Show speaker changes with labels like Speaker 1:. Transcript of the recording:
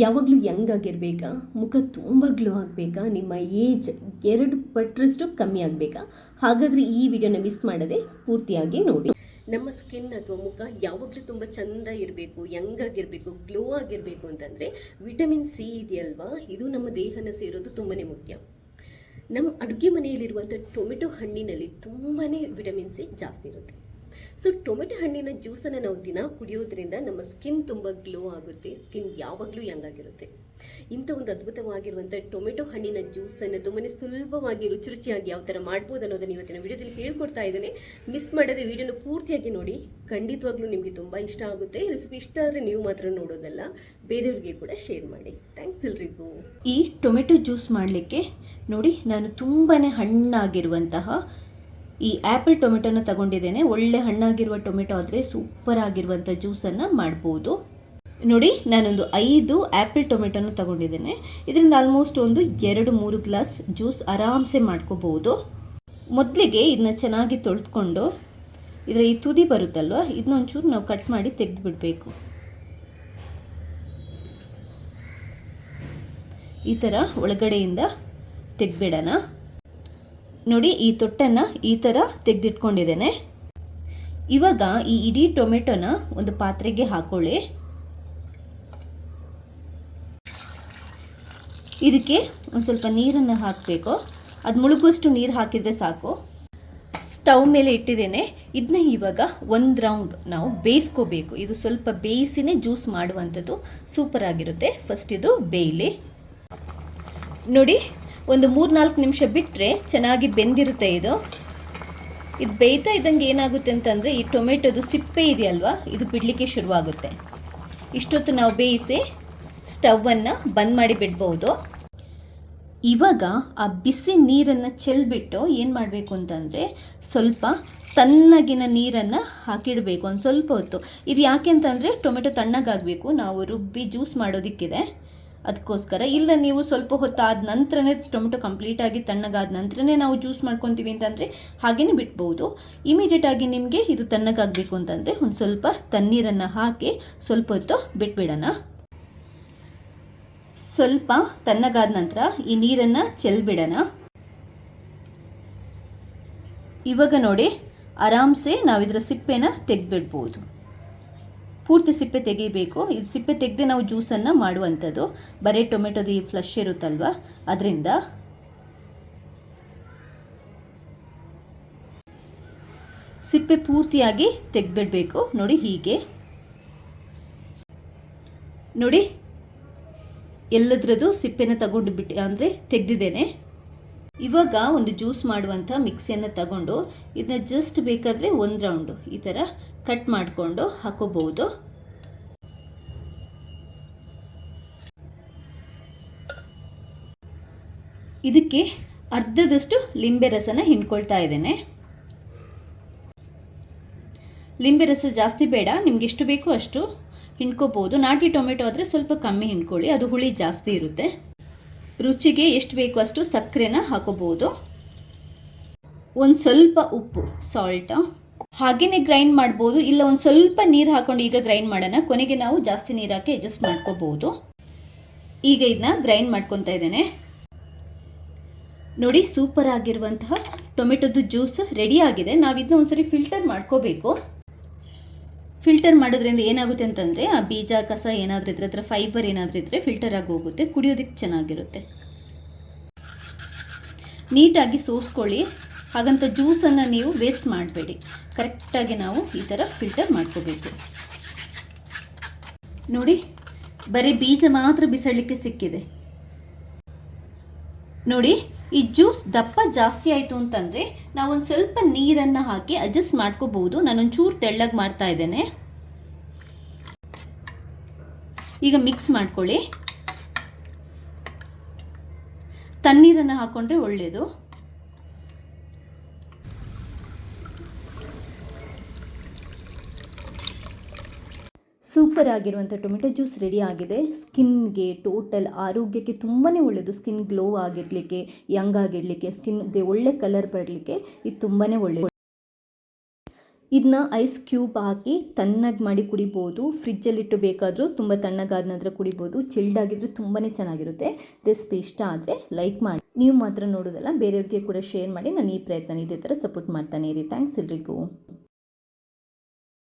Speaker 1: ಯಾವಾಗಲೂ ಯಂಗ್ ಆಗಿರಬೇಕಾ? ಮುಖ ತುಂಬ ಗ್ಲೋ ಆಗಬೇಕಾ? ನಿಮ್ಮ ಏಜ್ ಎರಡು ಪಟ್ಟರಷ್ಟು ಕಮ್ಮಿ ಆಗಬೇಕಾ? ಹಾಗಾದರೆ ಈ ವಿಡಿಯೋನ ಮಿಸ್ ಮಾಡದೆ ಪೂರ್ತಿಯಾಗಿ ನೋಡಿ. ನಮ್ಮ ಸ್ಕಿನ್ ಅಥವಾ ಮುಖ ಯಾವಾಗಲೂ ತುಂಬ ಚಂದ ಇರಬೇಕು ಯಂಗ್ ಆಗಿರಬೇಕು ಗ್ಲೋ ಆಗಿರಬೇಕು ಅಂತಂದರೆ ವಿಟಮಿನ್ ಸಿ ಇದೆಯಲ್ವಾ? ಇದು ನಮ್ಮ ದೇಹನ ಸೇರೋದು ತುಂಬಾ ಮುಖ್ಯ. ನಮ್ಮ ಅಡುಗೆ ಮನೆಯಲ್ಲಿರುವಂಥ ಟೊಮೆಟೊ ಹಣ್ಣಿನಲ್ಲಿ ತುಂಬಾ ವಿಟಮಿನ್ ಸಿ ಜಾಸ್ತಿ ಇರುತ್ತೆ. ಸೊ ಟೊಮೆಟೊ ಹಣ್ಣಿನ ಜ್ಯೂಸನ್ನು ನಾವು ದಿನ ಕುಡಿಯೋದ್ರಿಂದ ನಮ್ಮ ಸ್ಕಿನ್ ತುಂಬ ಗ್ಲೋ ಆಗುತ್ತೆ ಸ್ಕಿನ್ ಯಾವಾಗಲೂ ಯಂಗ್ ಆಗಿರುತ್ತೆ. ಇಂಥ ಒಂದು ಅದ್ಭುತವಾಗಿರುವಂಥ ಟೊಮೆಟೊ ಹಣ್ಣಿನ ಜ್ಯೂಸನ್ನು ತುಂಬಾ ಸುಲಭವಾಗಿ, ರುಚಿ ರುಚಿಯಾಗಿ ಯಾವ ಥರ ಮಾಡ್ಬೋದು ಅನ್ನೋದನ್ನು ಇವತ್ತಿನ ವಿಡಿಯೋದಲ್ಲಿ ಹೇಳ್ಕೊಡ್ತಾ ಇದ್ದೇನೆ. ಮಿಸ್ ಮಾಡದೆ ವಿಡಿಯೋನ ಪೂರ್ತಿಯಾಗಿ ನೋಡಿ, ಖಂಡಿತವಾಗ್ಲೂ ನಿಮಗೆ ತುಂಬ ಇಷ್ಟ ಆಗುತ್ತೆ. ರೆಸಿಪಿ ಇಷ್ಟ ಆದರೆ ನೀವು ಮಾತ್ರ ನೋಡೋದಲ್ಲ, ಬೇರೆಯವ್ರಿಗೆ ಕೂಡ ಶೇರ್ ಮಾಡಿ. ಥ್ಯಾಂಕ್ಸ್ ಎಲ್ರಿಗೂ.
Speaker 2: ಈ ಟೊಮೆಟೊ ಜ್ಯೂಸ್ ಮಾಡಲಿಕ್ಕೆ ನೋಡಿ, ನಾನು ತುಂಬಾ ಹಣ್ಣಾಗಿರುವಂತಹ ಈ ಆ್ಯಪಲ್ ಟೊಮೆಟೊನ ತಗೊಂಡಿದ್ದೇನೆ. ಒಳ್ಳೆ ಹಣ್ಣಾಗಿರುವ ಟೊಮೆಟೊ ಆದರೆ ಸೂಪರ್ ಆಗಿರುವಂಥ ಜ್ಯೂಸನ್ನು ಮಾಡ್ಬೋದು. ನೋಡಿ, ನಾನೊಂದು ಐದು ಆ್ಯಪಲ್ ಟೊಮೆಟೊನ ತಗೊಂಡಿದ್ದೇನೆ. ಇದರಿಂದ ಆಲ್ಮೋಸ್ಟ್ ಒಂದು ಎರಡು ಮೂರು ಗ್ಲಾಸ್ ಜ್ಯೂಸ್ ಆರಾಮ್ಸೆ ಮಾಡ್ಕೋಬೋದು ಮೊದಲಿಗೆ ಇದನ್ನ ಚೆನ್ನಾಗಿ ತೊಳೆದುಕೊಂಡು, ಇದರ ಈ ತುದಿ ಬರುತ್ತಲ್ವ ಇದನ್ನ ಒಂಚೂರು ನಾವು ಕಟ್ ಮಾಡಿ ತೆಗೆದು ಬಿಡಬೇಕು ಈ ಥರ ಒಳಗಡೆಯಿಂದ ತೆಗೆದ್ಬಿಡೋಣ. ನೋಡಿ ಈ ತೊಟ್ಟನ್ನು ಈ ಥರ ತೆಗೆದಿಟ್ಕೊಂಡಿದ್ದೇನೆ. ಇವಾಗ ಈ ಇಡೀ ಟೊಮೆಟೊನ ಒಂದು ಪಾತ್ರೆಗೆ ಹಾಕೊಳ್ಳಿ. ಇದಕ್ಕೆ ಒಂದು ಸ್ವಲ್ಪ ನೀರನ್ನು ಹಾಕಬೇಕು. ಅದು ಮುಳುಗುವಷ್ಟು ನೀರು ಹಾಕಿದರೆ ಸಾಕು. ಸ್ಟವ್ ಮೇಲೆ ಇಟ್ಟಿದ್ದೇನೆ. ಇದನ್ನ ಇವಾಗ ಒಂದು ರೌಂಡ್ ನಾವು ಬೇಯಿಸ್ಕೋಬೇಕು. ಇದು ಸ್ವಲ್ಪ ಬೇಯಿಸಿನೇ ಜ್ಯೂಸ್ ಮಾಡುವಂಥದ್ದು ಸೂಪರ್ ಆಗಿರುತ್ತೆ. ಫಸ್ಟ್ ಇದು ಬೇಯಲಿ. ನೋಡಿ ಒಂದು ಮೂರು ನಾಲ್ಕು ನಿಮಿಷ ಬಿಟ್ಟರೆ ಚೆನ್ನಾಗಿ ಬೆಂದಿರುತ್ತೆ ಇದು. ಇದು ಬೇಯ್ತಾ ಇದ್ದಂಗೆ ಏನಾಗುತ್ತೆ ಅಂತಂದರೆ ಈ ಟೊಮೆಟೊದು ಸಿಪ್ಪೆ ಇದೆಯಲ್ವಾ? ಇದು ಬಿಡಲಿಕ್ಕೆ ಶುರುವಾಗುತ್ತೆ. ಇಷ್ಟೊತ್ತು ನಾವು ಬೇಯಿಸಿ ಸ್ಟವನ್ನು ಬಂದ್ ಮಾಡಿ ಬಿಡ್ಬೋದು. ಇವಾಗ ಆ ಬಿಸಿ ನೀರನ್ನು ಚೆಲ್ಬಿಟ್ಟು ಏನು ಮಾಡಬೇಕು ಅಂತಂದರೆ ಸ್ವಲ್ಪ ತಣ್ಣಗಿನ ನೀರನ್ನು ಹಾಕಿಡಬೇಕು ಒಂದು ಸ್ವಲ್ಪ ಹೊತ್ತು. ಇದು ಯಾಕೆ ಅಂತಂದರೆ ಟೊಮೆಟೊ ತಣ್ಣಗಾಗಬೇಕು, ನಾವು ರುಬ್ಬಿ ಜ್ಯೂಸ್ ಮಾಡೋದಕ್ಕಿದೆ. ಅದಕ್ಕೋಸ್ಕರ. ಇಲ್ಲ, ನೀವು ಸ್ವಲ್ಪ ಹೊತ್ತು ಆದ ನಂತರನೇ ಟೊಮೆಟೊ ಕಂಪ್ಲೀಟಾಗಿ ತಣ್ಣಗಾದ ನಂತರನೇ ನಾವು ಜ್ಯೂಸ್ ಮಾಡ್ಕೊತೀವಿ ಅಂತಂದರೆ ಹಾಗೇ ಬಿಟ್ಬೋದು ಇಮಿಡಿಯೇಟಾಗಿ ನಿಮಗೆ ಇದು ತಣ್ಣಗಾಗಬೇಕು ಅಂತಂದರೆ ಒಂದು ಸ್ವಲ್ಪ ತಣ್ಣೀರನ್ನು ಹಾಕಿ ಸ್ವಲ್ಪ ಹೊತ್ತು ಬಿಟ್ಬಿಡೋಣ. ಸ್ವಲ್ಪ ತಣ್ಣಗಾದ ನಂತರ ಈ ನೀರನ್ನು ಚೆಲ್ಬಿಡೋಣ. ಇವಾಗ ನೋಡಿ, ಆರಾಮ್ಸೆ ನಾವು ಇದರ ಸಿಪ್ಪೆನ ತೆಗೆದ್ಬಿಡ್ಬೋದು. ಪೂರ್ತಿ ಸಿಪ್ಪೆ ತೆಗಿಬೇಕು. ಇದು ಸಿಪ್ಪೆ ತೆಗೆದೇ ನಾವು ಜ್ಯೂಸನ್ನು ಮಾಡುವಂಥದ್ದು. ಬರೀ ಟೊಮೆಟೊದು ಈ ಫ್ಲಶ್ ಇರುತ್ತಲ್ವ? ಅದರಿಂದ ಸಿಪ್ಪೆ ಪೂರ್ತಿಯಾಗಿ ತೆಗೆದ್ಬಿಡಬೇಕು. ನೋಡಿ ಹೀಗೆ. ನೋಡಿ, ಎಲ್ಲದ್ರದ್ದು ಸಿಪ್ಪೆನ ತಗೊಂಡು ಬಿಟ್ಟು, ಅಂದರೆ ತೆಗೆದಿದ್ದೇನೆ. ಇವಾಗ ಒಂದು ಜ್ಯೂಸ್ ಮಾಡುವಂಥ ಮಿಕ್ಸಿಯನ್ನು ತಗೊಂಡು, ಇದನ್ನ ಜಸ್ಟ್ ಬೇಕಾದರೆ ಒಂದು ರೌಂಡು ಈ ಥರ ಕಟ್ ಮಾಡಿಕೊಂಡು ಹಾಕೋಬಹುದು. ಇದಕ್ಕೆ ಅರ್ಧದಷ್ಟು ಲಿಂಬೆ ರಸನ ಹಿಂಡ್ಕೊಳ್ತಾ ಇದ್ದೇನೆ. ಲಿಂಬೆ ರಸ ಜಾಸ್ತಿ ಬೇಡ, ನಿಮ್ಗೆ ಎಷ್ಟು ಬೇಕೋ ಅಷ್ಟು ಹಿಂಡ್ಕೋಬೋದು ನಾಟಿ ಟೊಮೆಟೊ ಆದರೆ ಸ್ವಲ್ಪ ಕಮ್ಮಿ ಹಿಂಡ್ಕೊಳ್ಳಿ, ಅದು ಹುಳಿ ಜಾಸ್ತಿ ಇರುತ್ತೆ. ರುಚಿಗೆ ಎಷ್ಟು ಬೇಕು ಅಷ್ಟು ಸಕ್ಕರೆನ ಹಾಕೋಬಹುದು. ಒಂದು ಸ್ವಲ್ಪ ಉಪ್ಪು ಸಾಲ್ಟ ಹಾಗೆಯೇ ಗ್ರೈಂಡ್ ಮಾಡ್ಬೋದು. ಇಲ್ಲ ಒಂದು ಸ್ವಲ್ಪ ನೀರು ಹಾಕೊಂಡು ಈಗ ಗ್ರೈಂಡ್ ಮಾಡೋಣ. ಕೊನೆಗೆ ನಾವು ಜಾಸ್ತಿ ನೀರು ಹಾಕಿ ಅಡ್ಜಸ್ಟ್ ಮಾಡ್ಕೋಬೋದು. ಈಗ ಇದನ್ನ ಗ್ರೈಂಡ್ ಮಾಡ್ಕೊತಾ ಇದ್ದೇನೆ. ನೋಡಿ ಸೂಪರ್ ಆಗಿರುವಂತಹ ಟೊಮೆಟೊದು ಜ್ಯೂಸ್ ರೆಡಿ ಆಗಿದೆ. ನಾವು ಇದನ್ನ ಒಂದ್ಸರಿ ಫಿಲ್ಟರ್ ಮಾಡ್ಕೋಬೇಕು. ಫಿಲ್ಟರ್ ಮಾಡೋದ್ರಿಂದ ಏನಾಗುತ್ತೆ ಅಂತಂದರೆ, ಆ ಬೀಜ, ಕಸ ಏನಾದರೂ ಇದ್ರೆ, ಅದರ ಫೈಬರ್ ಏನಾದರೂ ಇದ್ದರೆ ಫಿಲ್ಟರ್ ಆಗಿ ಹೋಗುತ್ತೆ. ಕುಡಿಯೋದಕ್ಕೆ ಚೆನ್ನಾಗಿರುತ್ತೆ. ನೀಟಾಗಿ ಸೋಸ್ಕೊಳ್ಳಿ. ಹಾಗಂತ ಜ್ಯೂಸನ್ನು ನೀವು ವೇಸ್ಟ್ ಮಾಡಬೇಡಿ. ಕರೆಕ್ಟಾಗಿ ನಾವು ಈ ಥರ ಫಿಲ್ಟರ್ ಮಾಡ್ಕೋಬೇಕು. ನೋಡಿ, ಬರೀ ಬೀಜ ಮಾತ್ರ ಬಿಸಾಡಲಿಕ್ಕೆ ಸಿಕ್ಕಿದೆ. ನೋಡಿ, ಈ ಜ್ಯೂಸ್ ದಪ್ಪ ಜಾಸ್ತಿ ಆಯಿತು ಅಂತಂದರೆ ನಾವೊಂದು ಸ್ವಲ್ಪ ನೀರನ್ನು ಹಾಕಿ ಅಡ್ಜಸ್ಟ್ ಮಾಡ್ಕೋಬಹುದು. ನಾನೊಂಚೂರು ತೆಳ್ಳಗೆ ಮಾಡ್ತಾ ಇದ್ದೇನೆ. ಈಗ ಮಿಕ್ಸ್ ಮಾಡ್ಕೊಳ್ಳಿ. ತಣ್ಣೀರನ್ನು ಹಾಕ್ಕೊಂಡ್ರೆ ಒಳ್ಳೆಯದು ಸೂಪರ್ ಆಗಿರುವಂಥ ಟೊಮೆಟೊ ಜ್ಯೂಸ್ ರೆಡಿ ಆಗಿದೆ. ಸ್ಕಿನ್ಗೆ ಟೋಟಲ್ ಆರೋಗ್ಯಕ್ಕೆ ತುಂಬಾ ಒಳ್ಳೆಯದು ಸ್ಕಿನ್ ಗ್ಲೋ ಆಗಿರಲಿಕ್ಕೆ, ಯಂಗ್ ಆಗಿರಲಿಕ್ಕೆ, ಸ್ಕಿನ್ಗೆ ಒಳ್ಳೆ ಕಲರ್ ಬರಲಿಕ್ಕೆ ಇದು ತುಂಬಾ ಒಳ್ಳೆಯದು ಇದನ್ನ ಐಸ್ ಕ್ಯೂಬ್ ಹಾಕಿ ತಣ್ಣಗೆ ಮಾಡಿ ಕುಡಿಬೋದು. ಫ್ರಿಜ್ಜಲ್ಲಿಟ್ಟು ಬೇಕಾದರೂ ತುಂಬ ತಣ್ಣಗಾದ ನಂತರ ಕುಡಿಬೋದು. ಚಿಲ್ಡ್ ಆಗಿದ್ರೆ ತುಂಬಾ ಚೆನ್ನಾಗಿರುತ್ತೆ. ರೆಸಿಪಿ ಇಷ್ಟ ಆದರೆ ಲೈಕ್ ಮಾಡಿ. ನೀವು ಮಾತ್ರ ನೋಡೋದಲ್ಲ, ಬೇರೆಯವ್ರಿಗೆ ಕೂಡ ಶೇರ್ ಮಾಡಿ. ನಾನು ಈ ಪ್ರಯತ್ನ ಇದೇ ಥರ ಸಪೋರ್ಟ್ ಮಾಡ್ತಾನೆ ಇರಿ. ಥ್ಯಾಂಕ್ಸ್ ಎಲ್ರಿಗೂ.